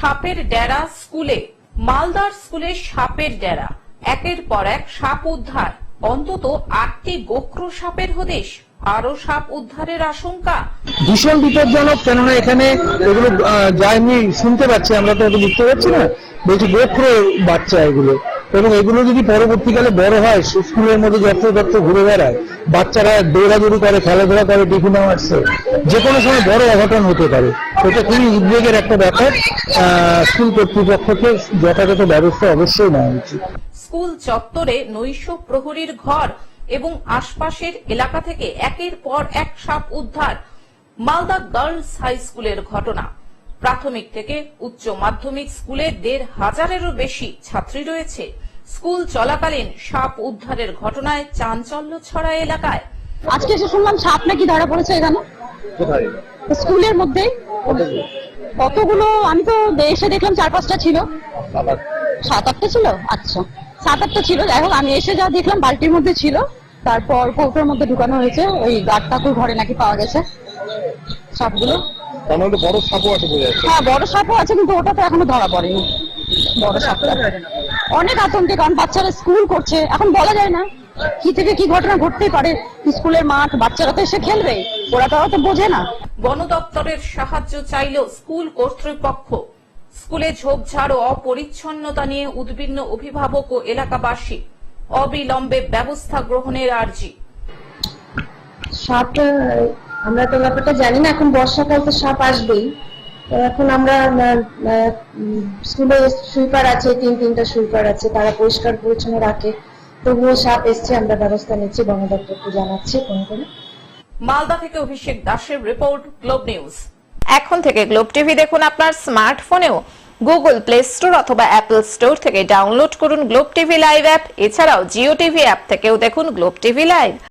সাপের ডেরা স্কুলে মালদার স্কুলে সাপের ডেরা। একের পর এক সাপ উদ্ধার। অন্তত আটটি গোক্র সাপের হদেশ। আরও সাপ উদ্ধারের আশঙ্কা। ভীষণ বিপজ্জনক কেননা এখানে এগুলো আহ, যা এমনি শুনতে পাচ্ছি আমরা তো এগুলো বুঝতে পারছি না। বলছি গোক্র বাচ্চা এগুলো। এবং এগুলো যদি পরবর্তীকালে বড় হয় স্কুলের মধ্যে যত্র তত্র ঘুরে বেড়ায়, বাচ্চারা দৌড়াদৌড়ি করে, খেলাধুলা করে, টিফিন আওয়ার্সে যে কোনো সময় বড় অঘটন হতে পারে। এটা খুবই উদ্বেগের একটা ব্যাপার। স্কুল কর্তৃপক্ষকে যথাযথ ব্যবস্থা অবশ্যই নেওয়া উচিত। স্কুল চত্বরে নৈশ প্রহরীর ঘর এবং আশপাশের এলাকা থেকে একের পর এক সাপ উদ্ধার, মালদা গার্লস হাই স্কুলের ঘটনা। প্রাথমিক থেকে উচ্চ মাধ্যমিক স্কুলে দেড় হাজারেরও বেশি ছাত্রী রয়েছে। স্কুল চলাকালীন সাপ উদ্ধারের ঘটনায় চাঞ্চল্য ছড়া এলাকায়। আজকে এসে শুনলাম সাপ নাকি ধরা পড়েছে এখানে। স্কুলের মধ্যে। কতগুলো? আমি তো এসে দেখলাম চার পাঁচটা ছিল। সাত আটটা। ছিল? আচ্ছা। সাত আটটা ছিল। যাই হোক আমি এসে যা দেখলাম বালতির মধ্যে ছিল। তারপর কৌটোর মধ্যে ঢুকানো হয়েছে। ওই গাছ কাকুর ঘরে নাকি পাওয়া গেছে সাপগুলো। তার মধ্যে বড় সাপও আছে বোঝা যাচ্ছে। হ্যাঁ বড় সাপও আছে কিন্তু ওটা তো এখনও ধরা পড়েনি। বড় সাপটা অনেক আতঙ্কে কারণ বাচ্চারা স্কুল করছে। এখন বলা যায় না কি থেকে কি ঘটনা ঘটতেই পারে। স্কুলের মাঠ বাচ্চারা তো এসে খেলবে। ওরা তো অত বোঝে না। বন দপ্তরের সাহায্য চাইল স্কুল কর্তৃপক্ষ স্কুলে ঝোপঝাড় ও অপরিচ্ছন্নতা নিয়ে উদ্বিগ্ন অভিভাবক ও এলাকাবাসী অবিলম্বে ব্যবস্থা গ্রহণের আর্জি। আমরা তো ব্যাপারটা জানি না এখন বর্ষাকাল তো সাপ আসবেই। এখন আমরা স্কুলে সুইপার আছে তিন তিনটা সুইপার আছে তারা পরিষ্কার পরিচ্ছন্ন রাখে। তবুও সাপ এসছে আমরা ব্যবস্থা নিচ্ছি বন দপ্তরকে জানাচ্ছি ফোন করে। মালদা থেকে অভিষেক দাসের রিপোর্ট গ্লোব নিউজ। এখন থেকে গ্লোব টিভি দেখুন আপনার স্মার্টফোনেও। গুগল প্লে স্টোর অথবা অ্যাপল স্টোর থেকে ডাউনলোড করুন গ্লোব টিভি লাইভ অ্যাপ। এছাড়াও জিও টিভি অ্যাপ থেকেও দেখুন গ্লোব টিভি লাইভ।